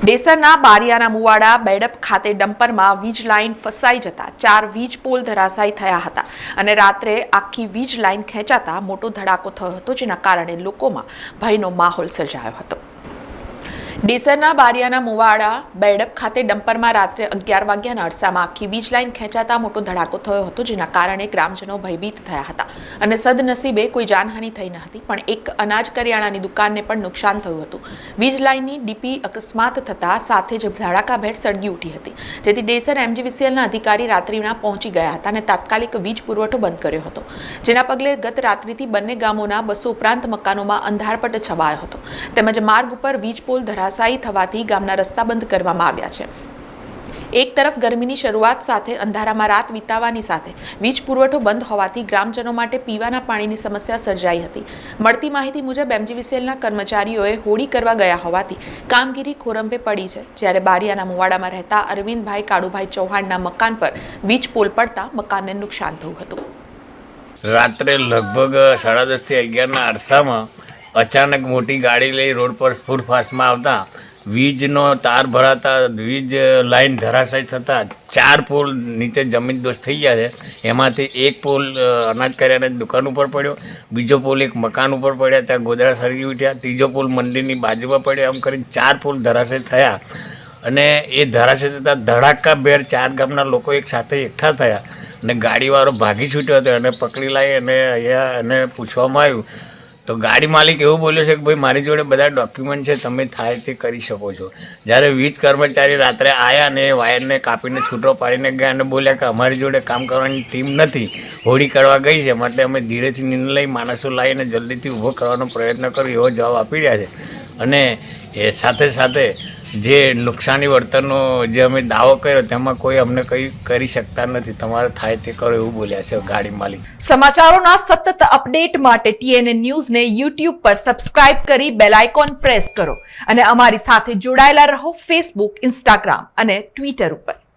ડેસરના બારિયાના મુવાડા બેડપ ખાતે ડમ્પરમાં વીજ લાઇન ફસાઈ જતા ચાર વીજ પોલ ધરાશાયી થયા હતા અને રાત્રે આખી વીજ લાઇન ખેંચાતા મોટો ધડાકો થયો હતો, જેના કારણે લોકોમાં ભયનો માહોલ સર્જાયો હતો. ડીસરના બારિયાના મુવાડા બેડપ ખાતે ડમ્પરમાં રાત્રે અગિયાર વાગ્યાના અરસામાં આખી વીજ લાઇન ખેંચાતા મોટો ધડાકો થયો હતો, જેના કારણે ગ્રામજનો ભયભીત થયા હતા અને સદનસીબે કોઈ જાનહાનિ થઈ ન હતી, પણ એક અનાજ કરિયાણાની દુકાનને પણ નુકસાન થયું હતું. વીજ લાઇનની ડીપી અકસ્માત થતાં સાથે જ ધડાકાભેર સળગી ઉઠી હતી. જેથી ડેસર એમજીવીસીએલના અધિકારી રાત્રિના પહોંચી ગયા હતા અને તાત્કાલિક વીજ પુરવઠો બંધ કર્યો હતો. જેના પગલે ગત રાત્રિથી બંને ગામોના બસો ઉપરાંત મકાનોમાં અંધારપટ છવાયો હતો. તેમજ માર્ગ ઉપર વીજ પોલ ધરાશાયી થવાથી ગામના રસ્તા બંધ કરવામાં આવ્યા છે. એક તરફ ગરમીની શરૂઆત સાથે, અંધારામાં રાત વિતાવાની સાથે, વીજ પુરવઠો બંધ હોવાથી ગ્રામજનો માટે પીવાના પાણીની સમસ્યા સર્જાઈ હતી. મળતી માહિતી મુજબ, એમજીવીસીએલના કર્મચારીઓએ હોળી કરવા ગયા હોવાથી કામગીરી ખોરંભે પડી છે. જ્યારે બારિયાના મુવાડામાં રહેતા અરવિંદભાઈ કાળુભાઈ ચૌહાણના મકાન પર વીજ પોલ પડતા મકાનને નુકસાન થયું હતું. રાત્રે લગભગ સાડા દસથી અગિયારના અરસામાં અચાનક મોટી ગાડી લઈ રોડ પર સ્ફૂર આવતા વીજનો તાર ભરાતા, વીજ લાઈન ધરાશાય થતાં ચાર પોલ નીચે જમીન દોસ્ત થઈ ગયા છે. એમાંથી એક પોલ અનાજ કરિયાણાની દુકાન ઉપર પડ્યો, બીજો પોલ એક મકાન ઉપર પડ્યા, ત્યાં ગોદડા સળગી ઉઠ્યા, ત્રીજો પોલ મંદિરની બાજુમાં પડ્યો, આમ કરીને ચાર પોલ ધરાશાય થયા. અને એ ધરાશય થતાં ધડાકા બેર ચાર ગામના લોકો એક સાથે એકઠા થયા. અને ગાડીવાળો ભાગી છૂટ્યો હતો, એને પકડી લાવી અને અહીંયા એને પૂછવામાં આવ્યું તો ગાડી માલિક એવું બોલ્યો છે કે ભાઈ, મારી જોડે બધા ડોક્યુમેન્ટ છે, તમે થાય તે કરી શકો છો. જ્યારે વીજ કર્મચારી રાત્રે આવ્યા અને વાયરને કાપીને છૂટો પાડીને ગયા અને બોલ્યા કે અમારી જોડે કામ કરવાની ટીમ નથી, હોળી કરવા ગઈ છે, માટે અમે ધીરેથી નિર્ણય લઈ માણસો લાવીને જલ્દીથી ઊભો કરવાનો પ્રયત્ન કર્યો, એવો જવાબ આપી રહ્યા છે. અને એ સાથે સાથે જે નુકસાની વળતરનો જે અમે દાવો કર્યો, તેમાં કોઈ અમને કંઈ કરી શકતા નથી. તમારે થાય તે કરો એવું બોલ્યા છે ગાડી માલિક. સમાચારોના સતત અપડેટ માટે ટીએનએ ન્યૂઝને યુટ્યુબ પર સબસ્ક્રાઇબ કરી બેલ આઇકોન પ્રેસ કરો. અને અમારી સાથે જોડાયેલા રહો ફેસબુક ઇન્સ્ટાગ્રામ અને ટ્વિટર ઉપર.